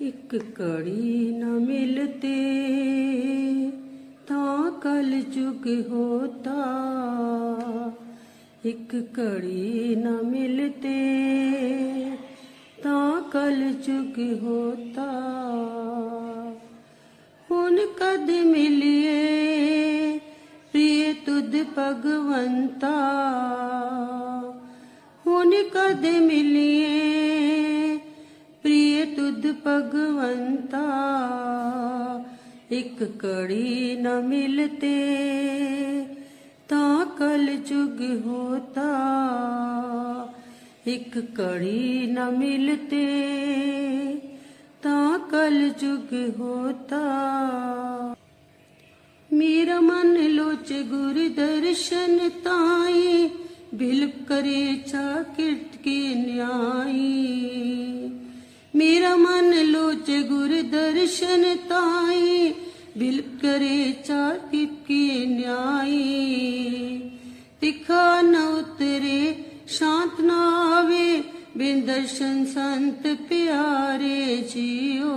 ਇੱਕ ਕੜੀ ਨਾ ਮਿਲਤੇ, ਤਾਂ ਕਲ ਜੁਗ ਹੋਤਾ। ਇੱਕ ਕੜੀ ਨ ਮਿਲਤੇ, ਤਾਂ ਕਲ ਜੁਗ ਹੋਤਾ। ਹੁਣ ਕਦ ਮਿਲਿਏ ਪ੍ਰਿय ਤੁਧ ਭਗਵੰਤਾ? ਹੁਣ ਕਦ ਮਿਲਿਏ ਭਗਵੰਤਾ, ਇੱਕ ਕੜੀ ਨ ਮਿਲਤੇ, ਤਾਂ ਕਲ ਜੁਗ ਹੋਤਾ। ਇੱਕ ਕੜੀ ਨ ਮਿਲਤੇ, ਤਾਂ ਕਲ ਜੁਗ ਹੋਤਾ। ਮੇਰਾ ਮਨ ਲੋਚ ਗੁਰ ਦਰਸ਼ਨ ਤਾਈ, ਬਿਲ ਕਰੇ ਚਾ ਕਿਰਤ ਕੇ ਨਿਆਈ। ਮੇਰਾ ਮਨ ਲੋਚ ਗੁਰ ਦਰਸ਼ਨ ਤਾਈ, ਬਿਲ ਕਰੇ ਚਾ ਕਿਰਤ ਕੇ ਨਿਆਈ। ਤਿਖਾ ਨ ਉਤਰੇ, ਸ਼ਾਂਤ ਨਾ ਆਵੇ ਬਿਨ ਦਰਸ਼ਨ ਸੰਤ ਪਿਆਰੇ ਜੀਓ।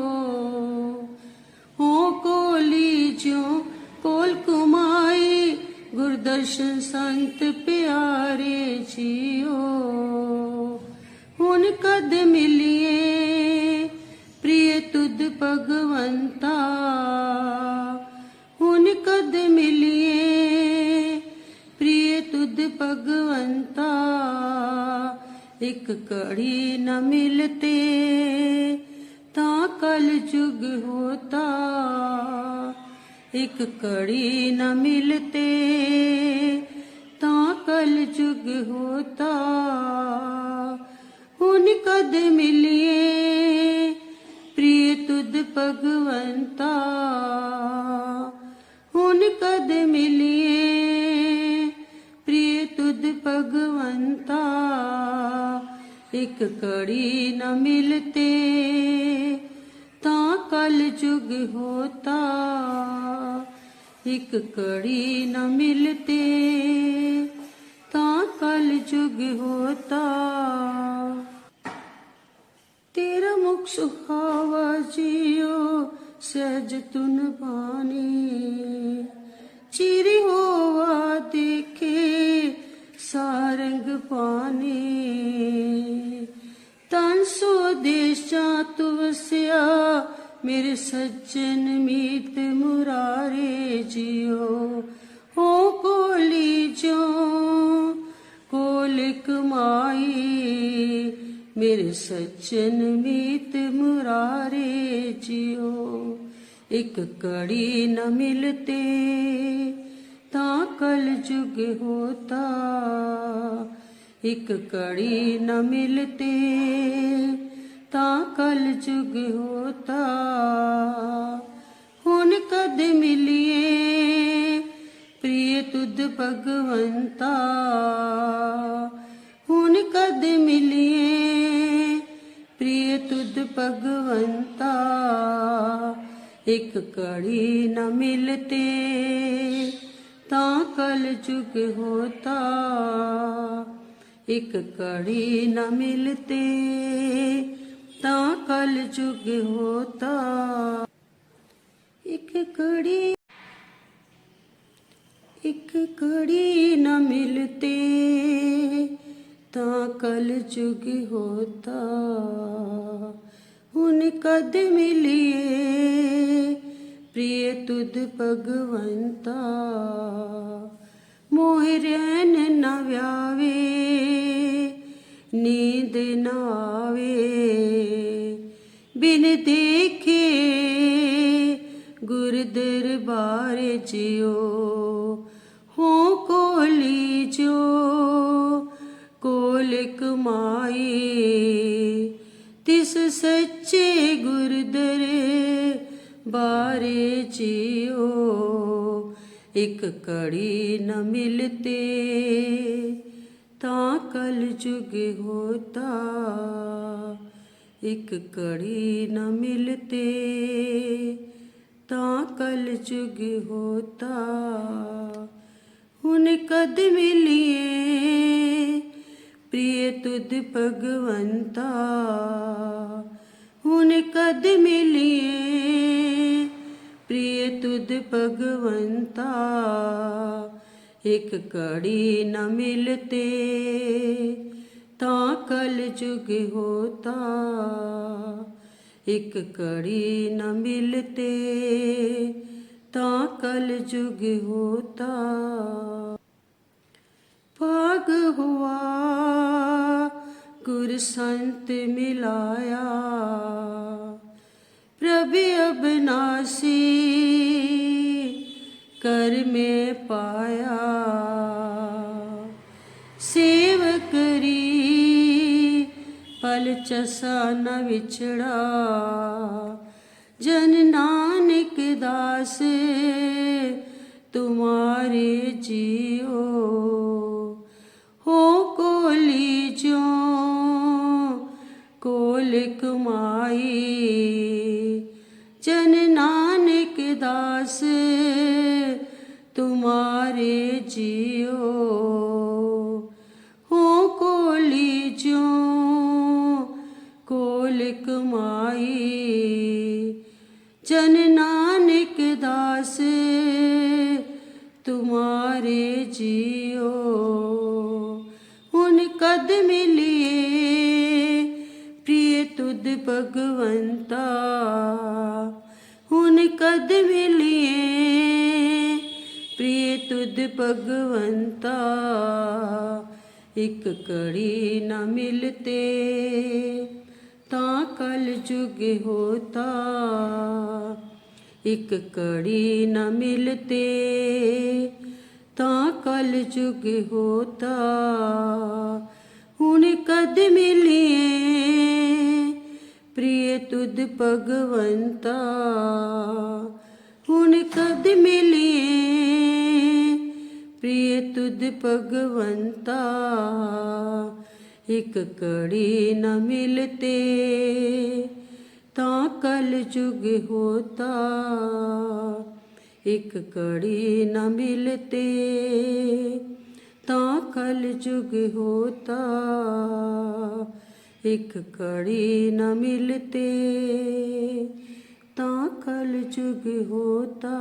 ਹੋ ਕੋਲੀ ਜਿਉ ਕੋਲ ਕੁਮਾਈ, ਗੁਰਦਰਸ਼ਨ ਸੰਤ ਪਿਆਰੇ ਜੀਓ। ਹੁਣ ਕਦ ਮਿਲੀ ਭਗਵੰਤਾ ਇੱਕ ਕੜੀ ਨ ਮਿਲਤੇ, ਤਾਂ ਕਲ ਜੁਗ ਹੋਤਾ। ਇੱਕ ਕੜੀ ਨ ਮਿਲਤੇ, ਤਾਂ ਕਲ ਜੁਗ ਹੋਤਾ। ਹੁਣ ਕਦ ਮਿਲਿਏ ਪ੍ਰਿय ਤੁਧ ਭਗਵੰਤਾ? ਹੁਣ ਕਦ ਮਿਲਿਏ ਭਗਵੰਤਾ ਇੱਕ ਕੜੀ ਨ ਮਿਲਤੇ। ਤਾਂ ਕਲ ਜੁਗ ਹੋਤਾ, ਇੱਕ ਕੜੀ ਨ ਮਿਲਤੇ। ਤਾਂ ਕਲ ਜੁਗ ਹੋਤਾ। ਤੇਰਾ ਮੁਖ ਸੁਹਾਵਾ ਜਿਉ ਸਹਿਜ ਤੁਨ ਬਾਣੀ। ਚਿਰੀ ਸੱਜਣ ਮੀਤ ਮੁਰਾਰੇ ਜਿਓ ਹੋ ਕੋਲੀ ਜੋ ਕੋਲ ਕਮਾਈ ਮੇਰੇ ਸੱਜਣ ਮੀਤ ਮੁਰਾਰੇ ਜਿਓ ਇੱਕ ਕੜੀ ਨ ਮਿਲਤੇ ਤਾਂ ਕਲ ਜੁਗ ਹੋਤਾ, ਇੱਕ ਕੜੀ ਨ ਮਿਲਤੇ ਤਾਂ ਕਲ ਜੁਗ ਹੋਤਾ। ਹੁਣ ਕਦ ਮਿਲਿਏ? ਪ੍ਰਿय ਤੁਧ ਭਗਵੰਤਾ। ਹੁਣ ਕਦ ਮਿਲਿਏ? ਪ੍ਰਿय ਤੁਧ ਭਗਵੰਤਾ। ਇੱਕ ਕੜੀ ਨ ਮਿਲਤੇ, ਤਾਂ ਕਲ ਜੁਗ ਹੋਤਾ। ਇੱਕ ਕੜੀ ਨ ਮਿਲਤੇ ਤਾਂ ਕਲ ਜੁਗ ਹੋਤਾ। ਇੱਕ ਕੜੀ ਇੱਕ ਕੜੀ ਨ ਮਿਲਤੇ, ਤਾਂ ਕਲ ਜੁਗ ਹੋਤਾ। ਹੁਣ ਕਦ ਮਿਲਿਏ ਪ੍ਰਿय ਤੁਧ ਭਗਵੰਤਾ? ਮੋਹ ਰੈਨ ਨ ਵਿਆਵੇ, ਨੀਂਦ ਨ ਆਵੇ। ਬਿਨ ਦੇਖੇ ਗੁਰ ਦਰਬਾਰ ਜਿਉ, ਹੋ ਕੋਲੀ ਜੋ ਕੋਲ ਕਮਾਈ ਤਿਸ ਸੱਚੇ ਗੁਰ ਦਰੇ ਬਾਰੇ ਜਿਉ, ਇੱਕ ਕੜੀ ਨ ਮਿਲਤੇ, ਤਾਂ ਕਲ ਜੁਗ ਹੋਤਾ। ਇੱਕ ਕੜੀ न मिलते ਤਾਂ ਕਲ ਜੁਗ ਹੋਤਾ। ਹੁਣ ਕਦ ਮਿਲੀਏ? ਪ੍ਰਿਯ ਤੁਧ ਭਗਵੰਤਾ। ਹੁਣ ਕਦ ਮਿਲੀਏ? ਪ੍ਰਿਯ ਤੁਧ ਭਗਵੰਤਾ। ਇੱਕ ਕੜੀ ਨ ਮਿਲਤੇ ਤਾਂ ਕਲ ਜੁਗ ਹੋਤਾ, ਇੱਕ ਕੜੀ ਨ ਮਿਲਤੇ, ਤਾਂ ਕਲ ਜੁਗ ਹੋਤਾ। ਭਾਗ ਹੁਆ, ਗੁਰ ਸੰਤ ਮਿਲਾਇਆ, ਪ੍ਰਭ ਅਬਨਾਸੀ ਕਰ ਮੇ ਪਾਇਆ। ਪਲ ਚਸਾ ਨ ਵਿਛੜਾ। ਜਨ ਨਾਨਕ ਦਾਸ, ਤੁਮਾਰੇ ਜੀਓ। ਹੋ ਕੋਲੀ ਜੋ ਕੋਲ ਕਮਾਈ ਜਨ ਨਾਨਕ ਦਾਸ, ਤੁਮਾਰੇ ਜੀਓ। ਕਦ ਮਿਲੀਏ ਪ੍ਰਿਯ ਤੁਧ ਭਗਵੰਤਾ, ਹੁਣ ਕਦ ਮਿਲੀਏ ਪ੍ਰਿਯ ਤੁਧ ਭਗਵੰਤਾ, ਇੱਕ ਕੜੀ ਨਾ ਮਿਲਤੇ, ਤਾਂ ਕਲ ਜੁਗ ਹੋਤਾ। ਇੱਕ ਕੜੀ ਨਾ ਮਿਲਤੇ ਤਾਂ ਕਲ ਜੁਗ ਹੋਤਾ। ਹੁਣ ਕਦ ਮਿਲੀਏ ਪ੍ਰਿਯ ਤੁਧ ਭਗਵੰਤਾ? ਹੁਣ ਕਦ ਮਿਲੀਏ ਪ੍ਰਿਯ ਤੁਧ ਭਗਵੰਤਾ? ਇੱਕ ਕੜੀ ਨ ਮਿਲਤੇ ਤਾਂ ਕਲ ਜੁਗ ਹੋਤਾ। ਇੱਕ ਕੜੀ ਨਾ ਮਿਲਤੇ, ਤਾਂ ਕਲ ਜੁਗ ਹੋਤਾ। ਇੱਕ ਕੜੀ ਨ ਮਿਲਤੇ, ਤਾਂ ਕਲ ਜੁਗ ਹੋਤਾ।